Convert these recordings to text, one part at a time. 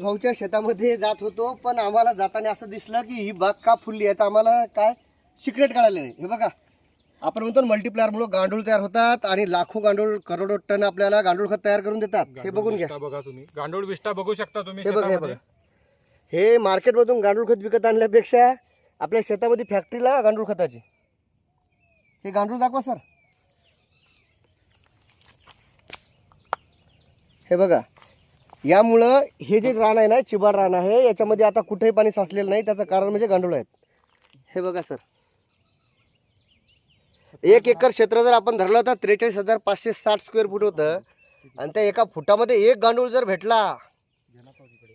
भाऊच्या शेतामध्ये जात होतो पण आम्हाला जाताना असं दिसलं की ही बाग का फुलली याचं आम्हाला काय सिक्रेट कळालं नाही. हे बघा. आपण म्हणतो मल्टीप्लायर मुळे गांडूळ तयार होतात आणि लाखो गांडूळ करोडो टन आपल्याला गांडूळ खत तयार करून देतात. हे बघून घ्या. बघा तुम्ही. गांडूळ विष्ठा बघू शकता तुम्ही हे बघा हे. बघा हे मार्केटमधून गांडूळ खत विकत आणल्यापेक्षा आपल्या शेतामध्ये फॅक्टरीला गांडूळ खताची. हे गांडूळ दाखवा सर. हे बघा. यामुळं हे जे रान आहे ना चिबाड रान आहे याच्यामध्ये आता कुठेही पाणी साचलेलं नाही त्याचं कारण म्हणजे गांडूळ आहेत. हे बघा सर. एक एकर क्षेत्र जर आपण धरलं तर त्रेचाळीस हजार पाचशे साठ स्क्वेअर फूट होतं. आणि त्या एका फुटामध्ये एक गांडूळ जर भेटला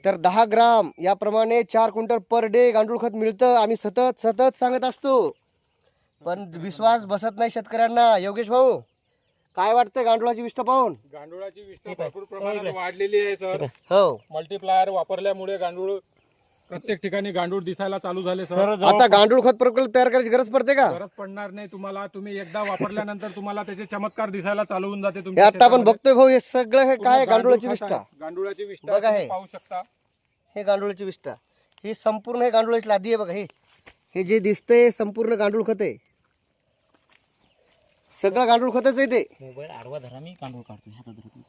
तर दहा ग्राम याप्रमाणे चार क्विंटल पर डे गांडूळ खत मिळतं. आम्ही सतत सतत सांगत असतो. पण विश्वास बसत नाही शेतकऱ्यांना. योगेश भाऊ काय वाटतं गांडुळाची विष्ठा पाहून? गांडुळाची विष्ठा भरपूर प्रमाणात वाढलेली आहे सर. हो. मल्टीप्लायर वापरल्यामुळे गांडूळ प्रत्येक ठिकाणी गांडूळ दिसायला चालू झाले सर. आता गांडूळ खत प्रकल्प तयार करायची गरज पडते का? गरज पडणार नाही तुम्हाला. तुम्ही एकदा वापरल्यानंतर तुम्हाला त्याचे चमत्कार दिसायला चालू होऊन जाते हे तुमच्या आता आपण शेतामध्ये. बघतोय भाऊ हे सगळं हे काय पूर्ण गांडुळाची गांडूळ खत. विष्ठा? आहे. गांडुळाची विष्ठा बघा तुम्ही हे. पाहू शकता. हे गांडुळाची विष्ठा. ही संपूर्ण हे गांडुळाची लादी आहे बघा हे. हे जे दिसतंय संपूर्ण गांडूळ खत आहे. सगळं गांडूळ खतच आहे ते. मोबाईल आडवा धरा मी गांडूळ काढतो हातात धरतो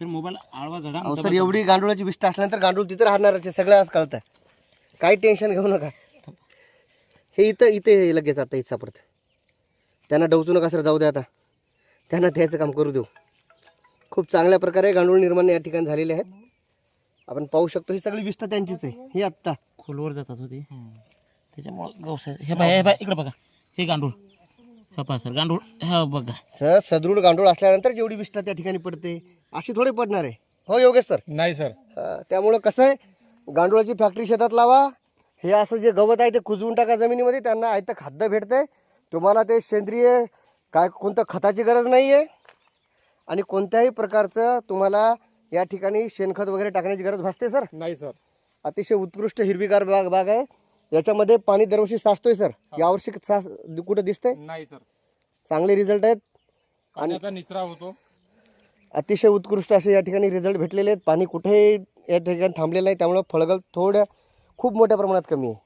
सर मोबाईल आडवा धरा अहो सर एवढी गांडुळाची विष्ठा असल्यानंतर गांडूळ तिथे राहणारच आहे सगळं आज कळतं काही टेन्शन घेऊ नका. हे इथं इथे हे लगेच आता इथं सापडतं. त्यांना डवचू नका सर जाऊ द्या आता. त्यांना द्यायचं काम करू देऊ. खूप चांगल्या प्रकारे गांडूळ निर्माण या ठिकाणी झालेले आहेत. आपण पाहू शकतो ही सगळी विष्ठा त्यांचीच आहे. ही आत्ता. खोलवर जातात होते त्याच्यामुळं गवसाय हे बाय हे बाय इकडे बघा. हे गांडूळ. हा पहा सर गांडूळ हा बघा. सर सदृढ गांडूळ असल्यानंतर जेवढी विष्ठा त्या ठिकाणी पडते अशी थोडी पडणार आहे. हो योगेश सर. नाही सर. हा, त्यामुळं कसं आहे गांडुळाची फॅक्टरी शेतात लावा. हे असं जे गवत आहे ते कुजवून टाका जमिनीमध्ये त्यांना आयतं खाद्य भेटते तुम्हाला ते सेंद्रिय काय कोणतं खताची गरज नाही आहे आणि कोणत्याही प्रकारचं तुम्हाला या ठिकाणी शेणखत वगैरे टाकण्याची गरज भासते सर. नाही सर. अतिशय उत्कृष्ट हिरवीगार बाग बाग आहे. याच्यामध्ये पाणी दरवर्षी साचतोय सर. यावर्षी सास कुठं दिसतंय? नाही सर. चांगले रिझल्ट आहेत. पाण्याचा निचरा होतो. अतिशय उत्कृष्ट असे या ठिकाणी रिझल्ट भेटलेले आहेत. पाणी कुठेही या ठिकाणी थांबलेलं नाही त्यामुळे फळगल थोड्या खूप मोठ्या प्रमाणात कमी आहे.